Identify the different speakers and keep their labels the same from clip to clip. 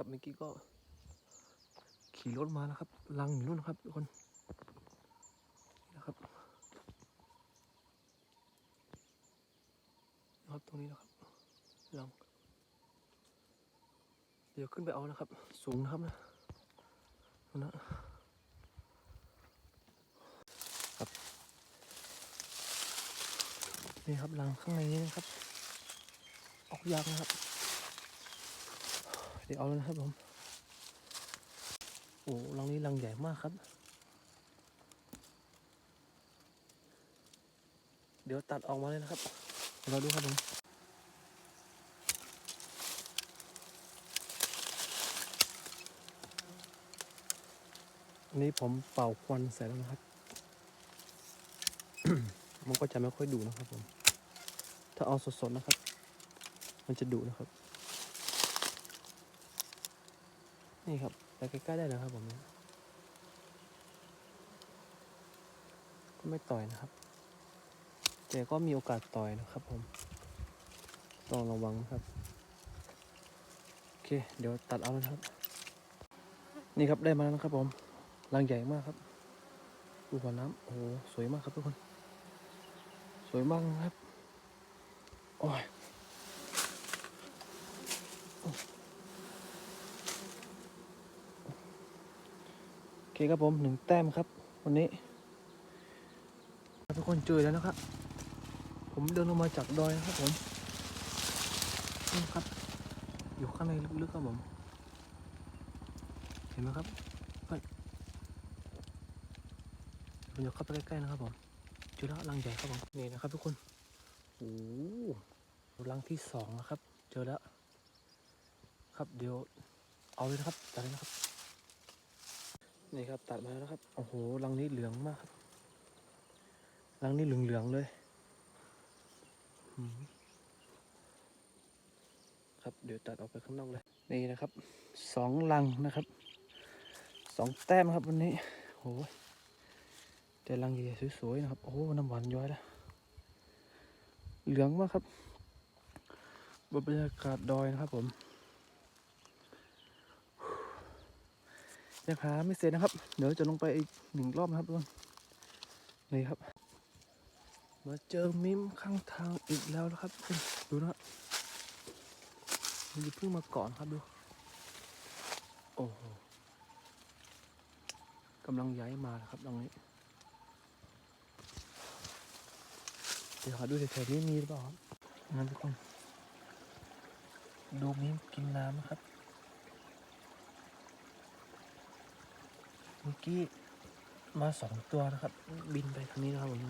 Speaker 1: ครับเมื่อกี้ก็ขี่รถมานะครับ ลังอยู่นู่นนะครับทุกคนนะครับนะครับตรงนี้นะครับลังเดี๋ยวขึ้นไปเอานะครับ สูงนะครับนะนะครับนี่ครับลังข้างในนี้นะครับ ออกยากนะครับ เดี๋ยวเอาแล้วนะครับผม โอ้รังนี้รังใหญ่มากครับ เดี๋ยวตัดออกมาเลยนะครับเดี๋ยวเราดูครับผมอันนี้ผมเป่าควันเสร็จแล้วนะครับ มันก็จะไม่ค่อยดุนะครับผม ถ้าเอาสดๆนะครับ มันจะดุนะครับ นี่ครับไปใกล้ๆได้เลยครับผมก็ไม่ต่อยนะครับ แต่ก็มีโอกาสต่อยนะครับผม ต้องระวังครับ โอเค เดี๋ยวตัดเอาแล้วนะครับ นี่ครับได้มาแล้วนะครับผมรังใหญ่มากครับดูบ่อน้ำโอ้โหสวยมากครับทุกคน สวยมากครับ โอ้ย โอ เคครับผมหนึ่งแต้มครับ วันนี้ ทุกคนเจอแล้วนะครับ ผมเดินลงมาจากดอยนะครับผมนี่ครับ อยู่ข้างในลึกๆครับผม เห็นไหมครับเฮ้ยผมจะเข้าไปใกล้ๆนะครับผมเจอแล้วรังใหญ่ครับผมนี่นะครับ ทุกคนโอ้โหรังที่สองนะครับ เจอแล้ว ครับเดี๋ยวเอาเลยนะครับตัดเลยนะครับ นี่ครับตัดมาแล้วครับ โอ้โหรังนี้เหลืองมากครับรังนี้เหลืองๆเลยอืมครับเดี๋ยวตัดออกไปข้างนอกเลย นี่นะครับสองรังนะครับสองแต้มครับวันนี้โอ้ยแต่รังใหญ่ๆสวยๆนะครับ โอ้โหน้ำหวานย้อยแล้วเหลืองมากครับบรรยากาศดอยนะครับผม ยังหาไม่เสร็จนะครับ เดี๋ยวจะลงไปอีกหนึ่งรอบนะครับทุกคนนี่ครับ มาเจอมิมข้างทางอีกแล้วนะครับ ดูนะมันจะเพิ่งมาก่อนครับดูโอ้โหกำลังย้ายมาแล้วครับตรงนี้ เดี๋ยวหาดูแถวๆนี้มีหรือเปล่าครับนั่นทุกคนดูมิมกินน้ำนะครับ มื่อกี้มาสองตัวนะครับ บินไปทางนี้นะครับผม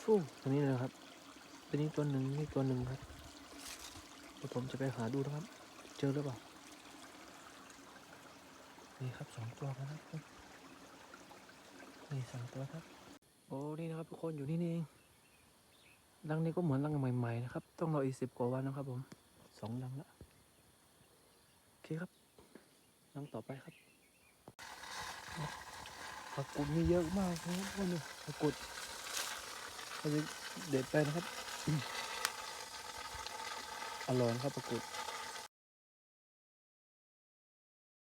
Speaker 1: ฟูตรงนี้เลยครับ ตัวนี้ตัวหนึ่งนี่ตัวหนึ่งครับเดี๋ยวผมจะไปหาดูนะครับ เจอหรือเปล่านี่ครับสองตัวนะครับนี่สองตัวครับ โอ้นี่นะครับทุกคนอยู่นี่นี่เองรังนี้ก็เหมือนรังใหม่ๆนะครับ ต้องรออีกสิบกว่าวันนะครับผมสองรังละโอเคครับรังต่อไปครับ ผักกุดมีเยอะมากครับพวกนี้ผักกุดเราจะเด็ดไปนะครับอร่อยครับผักกุด